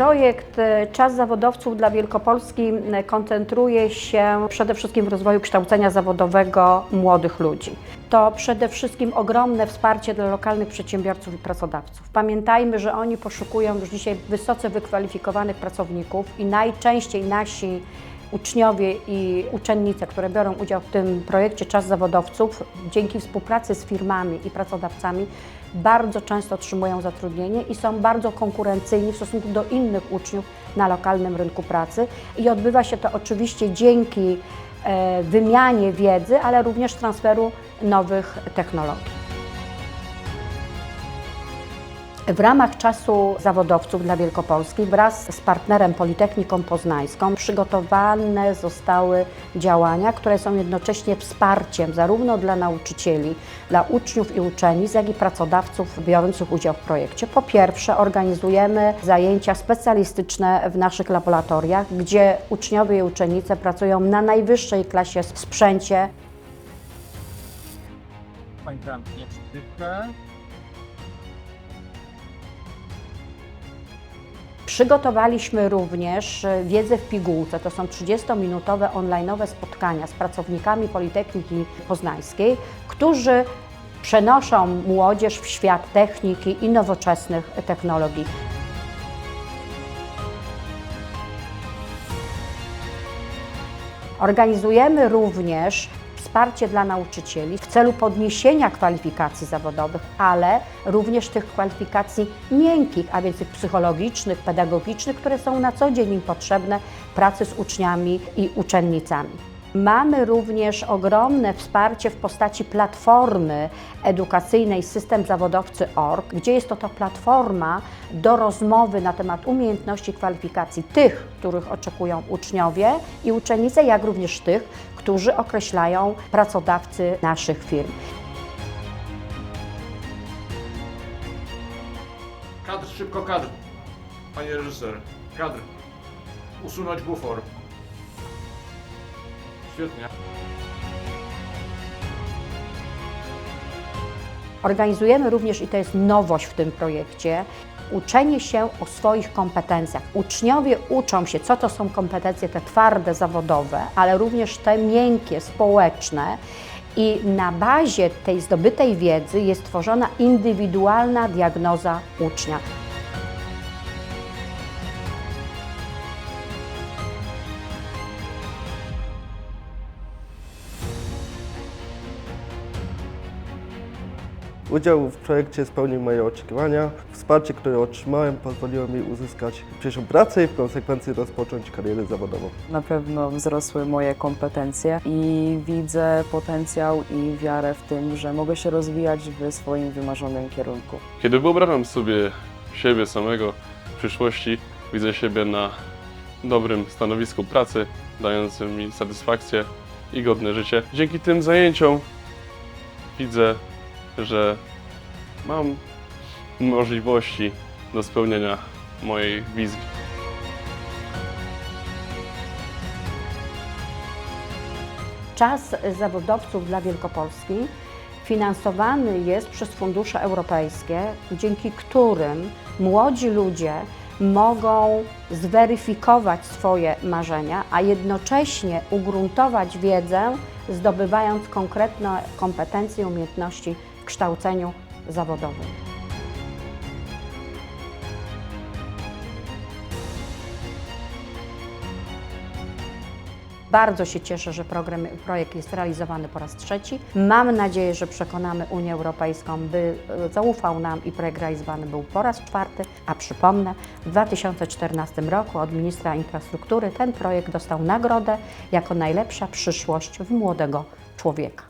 projekt e, Czas Zawodowców dla Wielkopolski m, koncentruje się przede wszystkim w rozwoju kształcenia zawodowego młodych ludzi. To przede wszystkim ogromne wsparcie dla lokalnych przedsiębiorców i pracodawców. Pamiętajmy, że oni poszukują już dzisiaj wysoce wykwalifikowanych pracowników i najczęściej nasi uczniowie i uczennice, które biorą udział w tym projekcie Czas Zawodowców, dzięki współpracy z firmami i pracodawcami, bardzo często otrzymują zatrudnienie i są bardzo konkurencyjni w stosunku do innych uczniów na lokalnym rynku pracy. I odbywa się to oczywiście dzięki e, wymianie wiedzy, ale również transferu nowych technologii. W ramach czasu zawodowców dla Wielkopolski wraz z partnerem Politechniką Poznańską przygotowane zostały działania, które są jednocześnie wsparciem zarówno dla nauczycieli, dla uczniów i uczennic, jak i pracodawców biorących udział w projekcie. Po pierwsze, organizujemy zajęcia specjalistyczne w naszych laboratoriach, gdzie uczniowie i uczennice pracują na najwyższej klasie sprzęcie, zamknie wstychę. Przygotowaliśmy również e, wiedzę w pigułce. To są 30-minutowe online'owe spotkania z pracownikami Politechniki Poznańskiej, którzy przenoszą młodzież w świat techniki i nowoczesnych technologii. Organizujemy również wsparcie dla nauczycieli w celu podniesienia kwalifikacji zawodowych, ale również tych kwalifikacji miękkich, a więc tych psychologicznych, pedagogicznych, które są na co dzień im potrzebne pracy z uczniami i uczennicami. Mamy również ogromne wsparcie w postaci platformy edukacyjnej System Zawodowcy.org, gdzie jest to ta platforma do rozmowy na temat umiejętności, kwalifikacji tych, których oczekują uczniowie i uczennice, jak również tych, którzy określają pracodawcy naszych firm. Kadr, szybko kadr. Panie reżyser, kadr. Usunąć bufor. Świetnie. Organizujemy również, i to jest nowość w tym projekcie, uczenie się o swoich kompetencjach. Uczniowie uczą się, co to są kompetencje te twarde, zawodowe, ale również te miękkie, społeczne. I na bazie tej zdobytej wiedzy jest tworzona indywidualna diagnoza ucznia. Udział w projekcie spełnił moje oczekiwania. Wsparcie, które otrzymałem, pozwoliło mi uzyskać pierwszą pracę i w konsekwencji rozpocząć karierę zawodową. Na pewno wzrosły moje kompetencje i widzę potencjał i wiarę w tym, że mogę się rozwijać w swoim wymarzonym kierunku. Kiedy wyobrażam sobie siebie samego w przyszłości, widzę siebie na dobrym stanowisku pracy, dającym mi satysfakcję i godne życie. Dzięki tym zajęciom widzę, że mam możliwości do spełnienia mojej wizji. Czas zawodowców dla Wielkopolski finansowany jest przez fundusze europejskie, dzięki którym młodzi ludzie mogą zweryfikować swoje marzenia, a jednocześnie ugruntować wiedzę, zdobywając konkretne kompetencje i umiejętności kształceniu zawodowym. Bardzo się cieszę, że program, projekt jest realizowany po raz trzeci. Mam nadzieję, że przekonamy Unię Europejską, by e, zaufał nam i projekt realizowany był po raz czwarty. A przypomnę, w 2014 roku od ministra infrastruktury ten projekt dostał nagrodę jako najlepsza przyszłość w młodego człowieka.